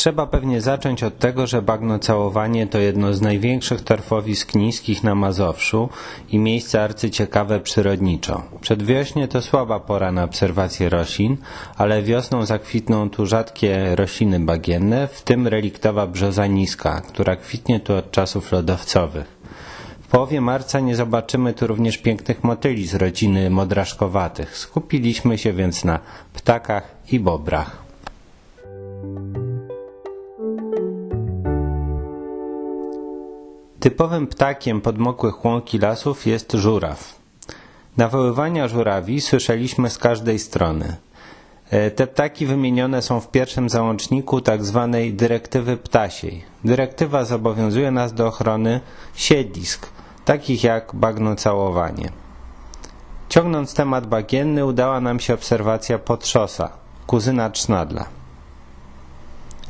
Trzeba pewnie zacząć od tego, że bagnocałowanie to jedno z największych torfowisk niskich na Mazowszu i miejsce arcyciekawe przyrodniczo. Przedwiośnie to słaba pora na obserwację roślin, ale wiosną zakwitną tu rzadkie rośliny bagienne, w tym reliktowa brzoza niska, która kwitnie tu od czasów lodowcowych. Połowie marca nie zobaczymy tu również pięknych motyli z rodziny modraszkowatych. Skupiliśmy się więc na ptakach i bobrach. Typowym ptakiem podmokłych łąk i lasów jest żuraw. Nawoływania żurawi słyszeliśmy z każdej strony. E, Te ptaki wymienione są w pierwszym załączniku tzw. dyrektywy ptasiej. Dyrektywa zobowiązuje nas do ochrony siedlisk, takich jak bagnocałowanie. Ciągnąc temat bagienny, udała nam się obserwacja potrzosa, kuzyna trznadla.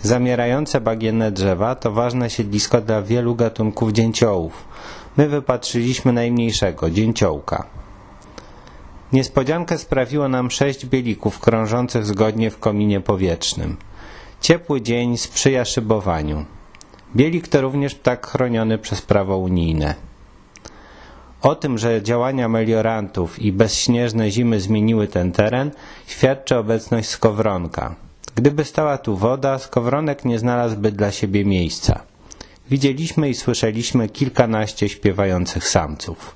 Zamierające bagienne drzewa to ważne siedlisko dla wielu gatunków dzięciołów. My wypatrzyliśmy najmniejszego, dzięciołka. Niespodziankę sprawiło nam sześć bielików krążących zgodnie w kominie powietrznym. Ciepły dzień sprzyja szybowaniu. Bielik to również ptak chroniony przez prawo unijne. O tym, że działania meliorantów i bezśnieżne zimy zmieniły ten teren, świadczy obecność skowronka. Gdyby stała tu woda, skowronek nie znalazłby dla siebie miejsca. Widzieliśmy i słyszeliśmy kilkanaście śpiewających samców.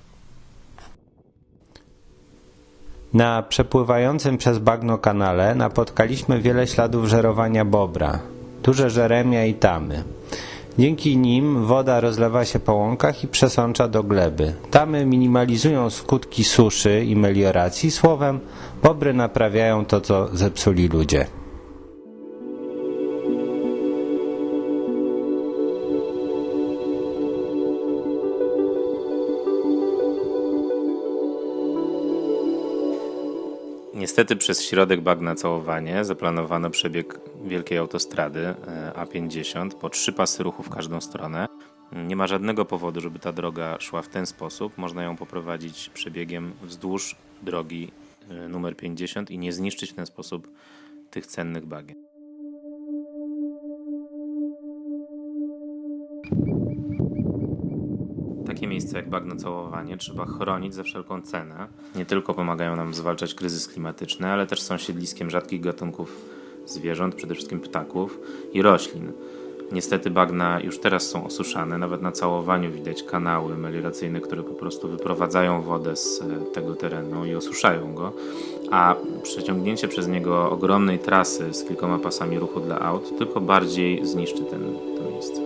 Na przepływającym przez bagno kanale napotkaliśmy wiele śladów żerowania bobra, duże żeremia i tamy. Dzięki nim woda rozlewa się po łąkach i przesącza do gleby. Tamy minimalizują skutki suszy i melioracji, słowem bobry naprawiają to, co zepsuli ludzie. Niestety przez środek bagna całowanie zaplanowano przebieg wielkiej autostrady e, A50 po trzy pasy ruchu w każdą stronę. Nie ma żadnego powodu, żeby ta droga szła w ten sposób. Można ją poprowadzić przebiegiem wzdłuż drogi e, numer 50 i nie zniszczyć w ten sposób tych cennych bagien. Takie miejsca jak bagno całowanie trzeba chronić za wszelką cenę. Nie tylko pomagają nam zwalczać kryzys klimatyczny, ale też są siedliskiem rzadkich gatunków zwierząt, przede wszystkim ptaków i roślin. Niestety bagna już teraz są osuszane, nawet na całowaniu widać kanały melioracyjne, które po prostu wyprowadzają wodę z e, tego terenu i osuszają go, a przeciągnięcie przez niego ogromnej trasy z kilkoma pasami ruchu dla aut tylko bardziej zniszczy ten, to miejsce.